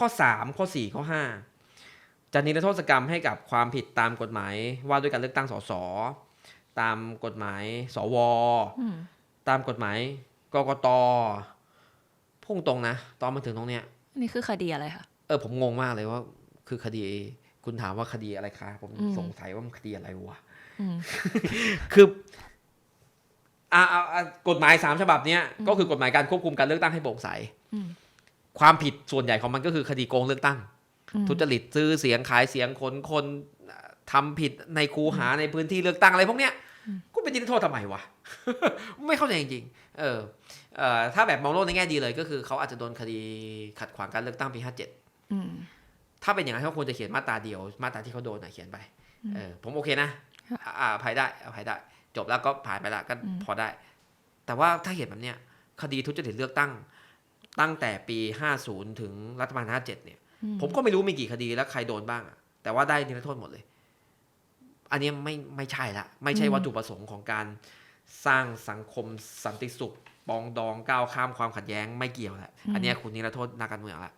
ข้อ 3 ข้อ 4 ข้อ 5 จะนิรโทษกรรมให้กับความผิดตามกฎหมายว่าด้วยการเลือกตั้งสสตามกฎหมายสวอืมตามกฎหมายกกตพุ่งตรงนะ ตอนมาถึงตรงเนี้ยนี่คือคดีอะไรคะเออผมงงมากเลยว่า คือคดี คุณถามว่าคดีอะไรคะผมอืมสงสัยว่ามันคดีอะไรวะอืมคืออ่าอ่าอ่ากฎหมายสามฉบับเนี้ยก็คือกฎหมายการควบคุมการเลือกตั้งให้โปร่งใสอืม ความผิดส่วนใหญ่ของมันก็คือคดีโกงเลือกตั้งอืมทุจริตซื้อเสียงขายเสียงคนคนอ่าทำผิดในคูหาในพื้นที่เลือกตั้งอะไรพวกเนี้ยกูเป็นยินโทษทำไมวะ ไม่เข้าใจจริงๆเออเอ่อถ้าแบบมองโลกในแง่ดีเลยก็คือเขาอาจจะโดนคดีขัดขวางการเลือกตั้งปีห้าเจ็ดอืมถ้าเป็นอย่างนั้นเขาควรจะเขียนมาตราเดียว มาตราที่เขาโดนนะเขียนไปเออผมโอเคนะอ่าอ่าอภัยได้อภัยได้ จบแล้วก็ผ่านไปละก็พอได้ แต่ว่าถ้าเขียนแบบเนี้ยคดีทุจริตเลือกตั้ง ตั้งแต่ปี 50 ถึงรัฐบาล 57 เนี่ยอืมผมก็ไม่รู้มีกี่คดีแล้วใครโดนบ้างอะแต่ว่าได้นิรโทษหมดเลย อันเนี้ยไม่ไม่ใช่ละ ไม่ใช่วัตถุประสงค์ของการสร้างสังคมสันติสุขปรองดองก้าวข้ามความขัดแย้งไม่เกี่ยวละอันเนี้ยคุณนิรโทษนักการเมืองละ